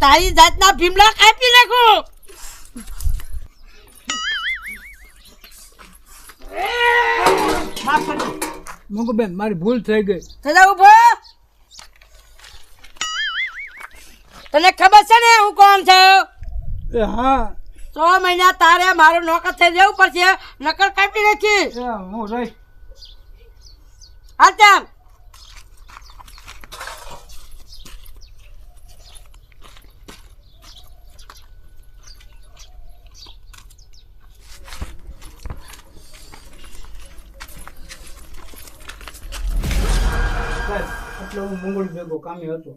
તારી જાતના ભીમલા કાપી નાખો. માફ બેન મારી ભૂલ થઈ ગઈ. સદા ઊભો. તને ખબર છે ને હું કોણ છું? હા. છ મહિના તારે મારું નોકર થઈ જવું પડશે. નકર કાપી નાખી. હું રહી હાલ એટલે હું મંગળ ભેગો કામે હતો.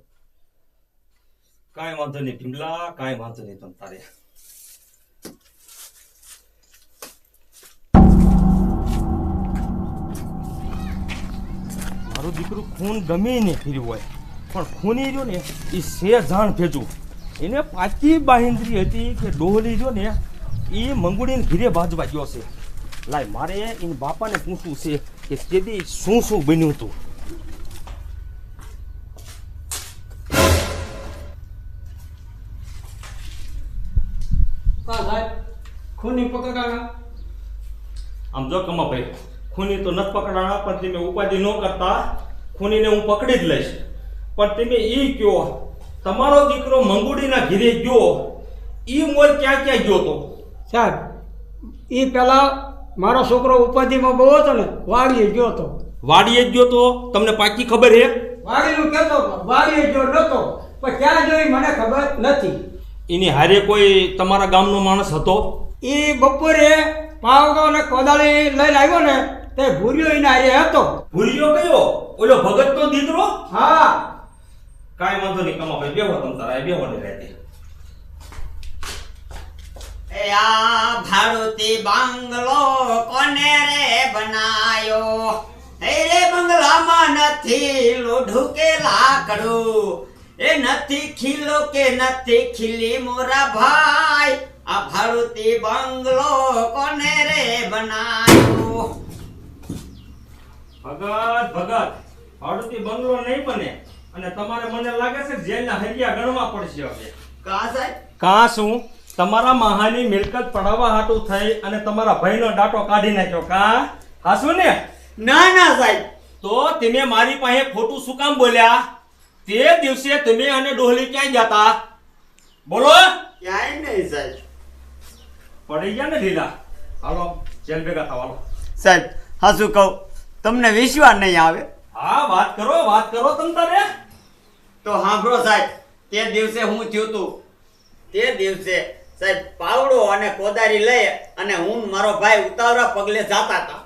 કાંઈ વાંધો નહીં ભીમલા કાંઈ વાંધો નહીં તમ તારે. મારું દીકરું ખૂન ગમે ને ફીર્યું હોય. પણ ખૂની રહ્યો ને એ સે જાણ ભેજું. એને પાછી બાહિન્દ્રી હતી કે ડોહલી રહ્યો ને એ મંગુડીને ઘીરે ભાજવા ગયો છે. લાય મારે એને બાપાને પૂછવું છે કે તેથી શું શું બન્યું હતું. ખૂની પકડાણા? આમ જો કમાભાઈ ખૂની તો નથી પકડાણા પણ તમે ઉપાધિ ન કરતા. ખૂનીને હું પકડી જ લઈશ. પણ તમે એ કયો તમારો દીકરો મંગુડીના ઘીરે ગયો એ મોર ક્યાં ક્યાં ગયો તો? સાહેબ એ પહેલાં મારો છોકરો ઉપાધિમાં બહુ હતો ને વાડીએ ગયો હતો વાડીએ જ ગયો તો? તમને પાકી ખબર હે? વાડીનું કહેતો હતો વાડીએ ગયો નહોતો પણ ક્યાં જોઈ મને ખબર નથી. એની હારે કોઈ તમારા ગામનો માણસ હતો? એ બપોરે પાવગાવ ને કોદાળી લઈને આવ્યો ને તે ભૂર્યો એના હારે હતો. ભૂર્યો કયો? ઓલો ભગત નો દીકરો? હા. કાંઈ વાંધો નહીં કમાભાઈ બેહો તમ તારા બેહો ને રહેતી એ આ ભાડુતી બંગલો કોને રે બનાયો? એ રે બંગલામાં નથી લોઢું કે લાકડું. એ નથી ખીલો કે નથી ખીલી મોરા ભાઈ. આ ભારતી બંગલો કોને રે બનાયો? ભગત ભગત. ભાડુતી બંગલો નહીં બને. અને તમારે મને લાગે છે જેલના હરિયા ગણવા પડશે હવે. કા સાહેબ? કા શું? તમારા મહાની મિલકત પડાવવા હાટું થઈ અને તમારા ભાઈનો ડાટો કાઢી નાખ્યો. કા? હાસું ને? ના ના સાહેબ. તો તમે મારી પાસે ખોટું શું કામ બોલ્યા? તે દિવસે તમે અને ડોહલી ક્યાં જતા? બોલો. ક્યાંય નહીં સાહેબ. પડી ગયા ને લીલા? હાલો જેલ ભેગા થવા હાલો. સાહેબ હા શું કહું? તમને વિશ્વાસ નહીં આવે? હા વાત કરો વાત કરો તમ તારે. તો સાંભળો સાહેબ તે દિવસે હું થયું તું. તે દિવસે સાહેબ પાવડો અને કોદારી લઈ અને હું મારો ભાઈ ઉતાવળા પગલે જાતા હતા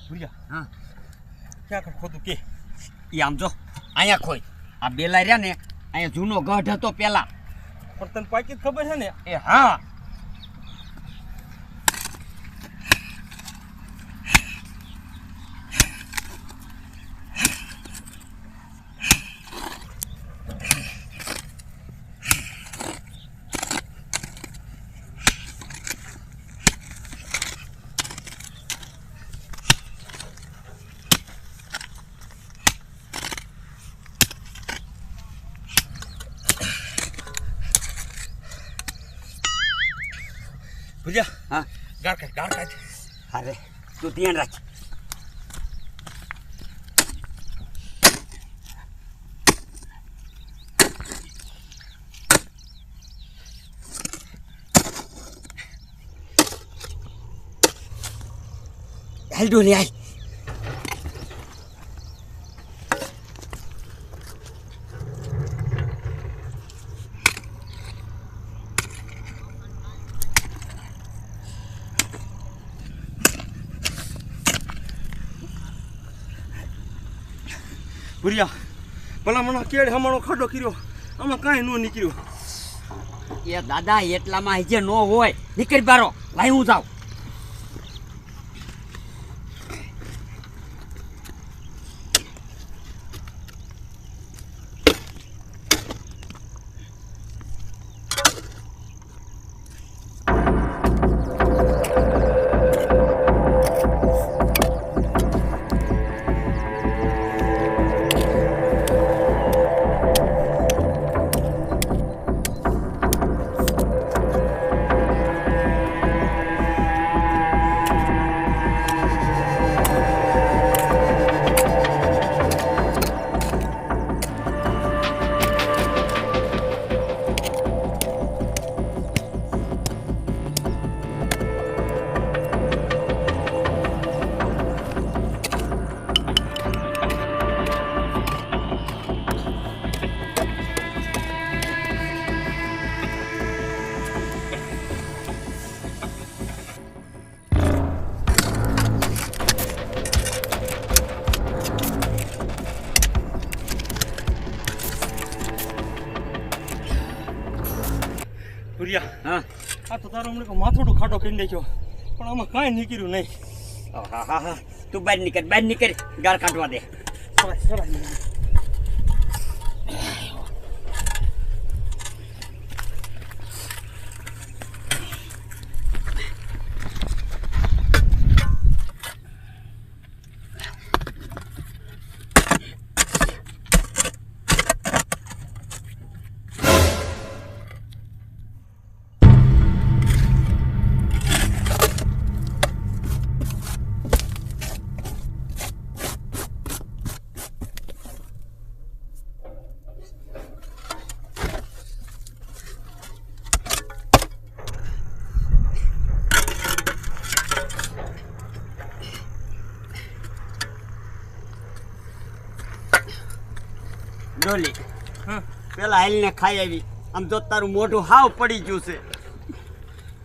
ભૂલ્યા હા ક્યાં કર કે? એ આમ જો અહીંયા ખોઈ આ બેલા રહ્યા ને અહીંયા જૂનો ગઢ હતો પેલા. પણ તને પાકી ખબર છે ને? એ હા. હા? ગાળ કાઢ ગાળ કાઢ. અરે તું ધ્યાન રાખ. હાલ ડોલી હાલ. ભૂલ્યા ભલા મને કેડ હમણો ખાડો કર્યો. આમાં કાંઈ ન નીકળ્યું. એ દાદા, એટલામાં હજે ન હોય. નીકળી બારો લાઈ હું જાઉં. આ તો તારો હમણાં માથોડું ખાટો કરી નાખ્યો. પણ આમાં કાંઈ નીકળ્યું નહીં. હા હા હા. તું બહાર નીકળ બહાર નીકળ. ગાળ કાઢવા દે. સરાય, સરાય. ડોલી હા પેલા હાલીને ખાઈ આવી. આમ જો તારું મોઢું હાવ પડી ગયું છે.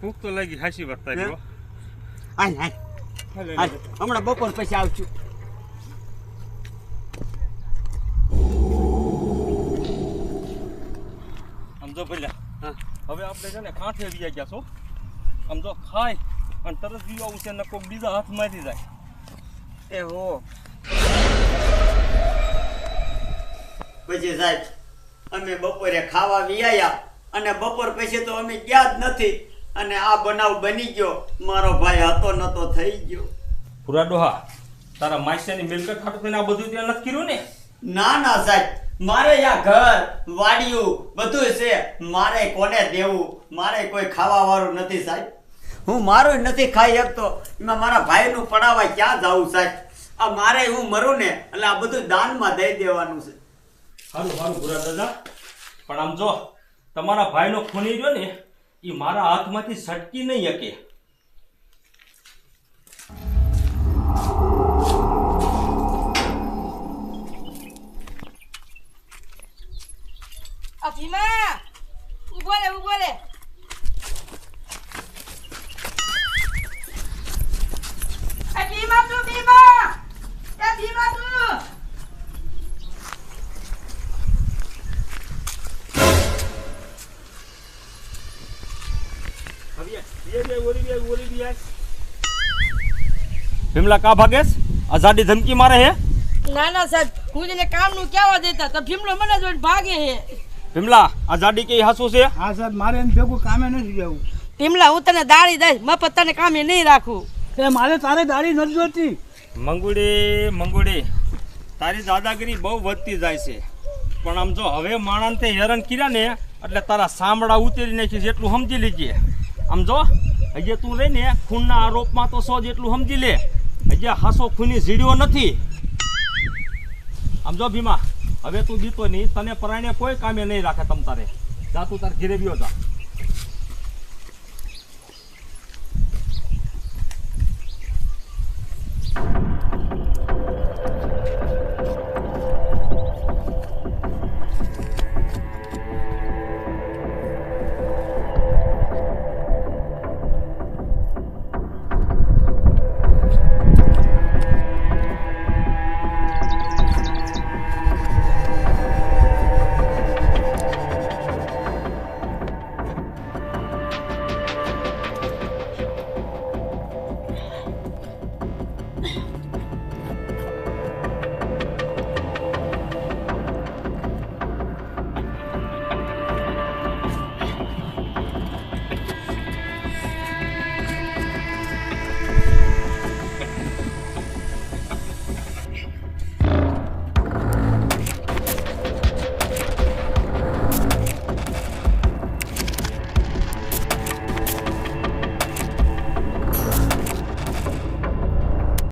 ભૂખ તો લાગી હાસી વાત તારી. હાલ હાલ. હમણાં બપોર પછી આવશું આમ જો પેલા હા. હવે આપણે છે ને કાંઠે આવી ગયા છો. આમ જો ખાય અને તરત જીવ આવું છે ને કોઈક બીજા હાથ મારી જાય. એ હો. પછી સાહેબ અમે બપોરે ખાવા વિયાયા અને બપોર પછી તો અમે ગયા જ નથી. અને આ બનાવ બની ગયો. મારો ભાઈ હતો નતો થઈ ગયો. પૂરા ડોહા તારા માસ્યાની મિલકત ખાતું આ બધું ત્યાં નથી કર્યું ને? ના ના સાહેબ. મારે આ ઘર વાડિયું બધું છે. મારે કોને દેવું? મારે કોઈ ખાવા વાળું નથી સાહેબ. હું મારું નથી ખાઈ શકતો. એમાં મારા ભાઈનું પડાવવા ક્યાં જાવું સાહેબ? આ મારે હું મરું ને? એટલે આ બધું દાનમાં દઈ દેવાનું છે. સારું સારું ભૂરા દાદા. પણ આમ જો, તમારા ભાઈનો ખૂની રહ્યો ને એ મારા હાથમાંથી સટકી નહીં શકે. અભિમા ભીમા ઊભો રે ઊભો રે આ ભીમા તું ભીમા એ ભીમા તું ભીમલા કા ભાગેશ આઝાદી ધમકી મારે હે? ના ના સાહેબ હું જેને કામનું કેવા દેતા તો ભીમલો મને જોઈને ભાગે હે. ભીમલા આઝાદી કે હાસુ છે? હા સાહેબ મારે એમ ભેગું કામે નથી જવું ભીમલા હું તને દાળી દઈશ મફત તને કામે નહીં રાખું. એ મારે તારે દાળી નથી જોતી. મંગુડી મંગુડી તારી દાદાગીરી બહુ વધતી જાય છે. પણ આમ જો હવે માણસને હેરાન કર્યા ને એટલે તારા સાંભળા ઉતરી નાખીશ એટલું સમજી લીજે. આમ જો હજી તું રહી ને ખૂનના આરોપમાં તો સો જેટલું સમજી લે. હજી હાસો ખૂની ઝીડ્યો નથી. આમ જો ભીમા, હવે તું દીતો નહીં, તને પરાણે કોઈ કામે નહીં રાખે તમ તારે. જા તું તાર ઘેરે જા.